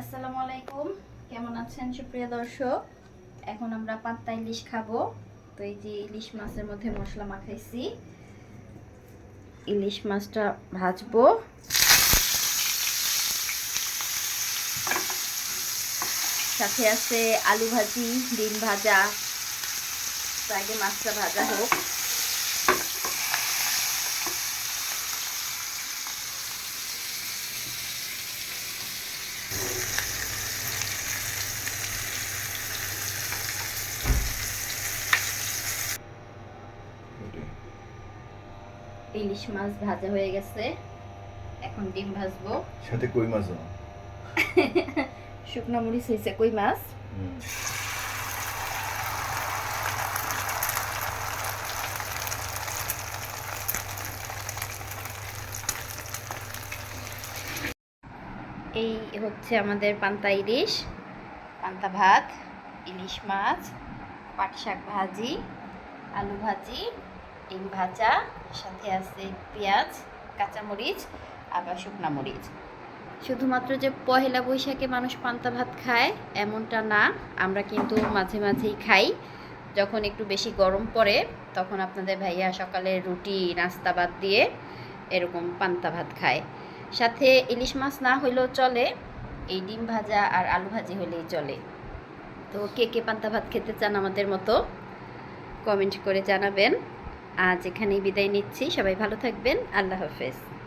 আসসালামু আলাইকুম। কেমন আছেন সুপ্রিয় দর্শক? এখন আমরা পাত্তা ইলিশ খাব। তো এই যে ইলিশ মাছের মধ্যে মশলা মাখাইছি। ইলিশ মাছটা ভাজবো। সাথে আছে আলু ভাজি, ডিম ভাজা। তো আগে মাছটা ভাজা হোক। ইলিশ মাছ ভাজা হয়ে গেছে। এখন ডিম ভাজবো। সাথে কই মাছও? শুকনো মরিচ হয়েছে কই মাছ? এই হচ্ছে আমাদের পান্তা ইলিশ পান্তা ভাত ইলিশ মাছ পাট শাক ভাজি আলু ভাজি ডিম ভাজা, সাথে আছে পেঁয়াজ, কাঁচামরিচ, আবার শুকনা মরিচ। শুধুমাত্র যে পহেলা বৈশাখে মানুষ পান্তা ভাত খায়, এমনটা না। আমরা কিন্তু মাঝে মাঝেই খাই। যখন একটু বেশি গরম পড়ে, তখন আপনাদের ভাইয়া সকালে রুটি, নাস্তা বাদ দিয়ে এরকম পান্তা ভাত খায়। সাথে ইলিশ মাছ না হইলেও চলে, এই ডিম ভাজা আর আলু ভাজি হলেই চলে। তো কে কে পান্তা ভাত খেতে চান আমাদের মতো, কমেন্ট করে জানাবেন। আজ এখানেই বিদায় নিচ্ছি। সবাই ভালো থাকবেন। আল্লাহ হাফেজ।